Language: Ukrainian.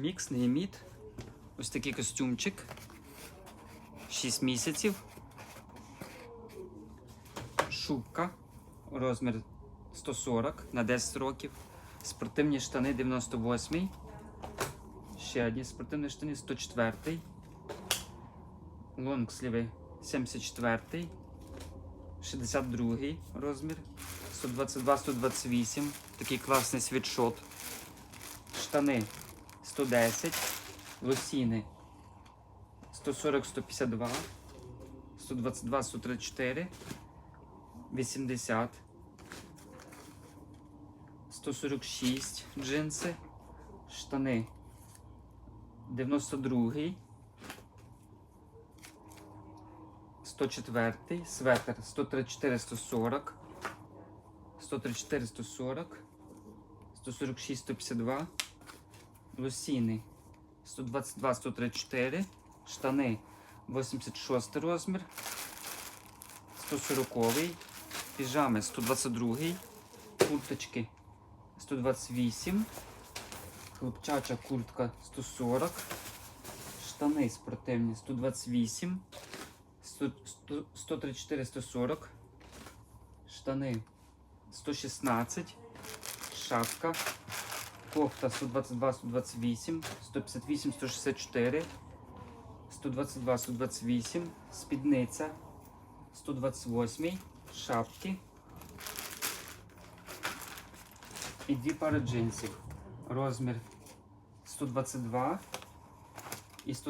Мікс Нееміт. Ось такий костюмчик. 6 місяців. Шубка. Розмір 140 на 10 років. Спортивні штани 98. Ще одні спортивні штани 104. Лонгсліви 74. 62 розмір. 122-128. Такий класний світшот. Штани 110. Лосіни 140-152. 122-134. 80. 146 джинси. Штани 92. 104, светр 134, 140, 134, 140, 146, 152, лосіни. 122, 134, штани 86 розмір, 140, піжами 122, курточки 128, хлопчача куртка 140, штани спортивні 128. 100, 100, 134, 140, штани 116, шапка, кофта 122, 128, 158, 164, 122, 128, спідниця 128, шапки і дві пари джинсів. Розмір 122,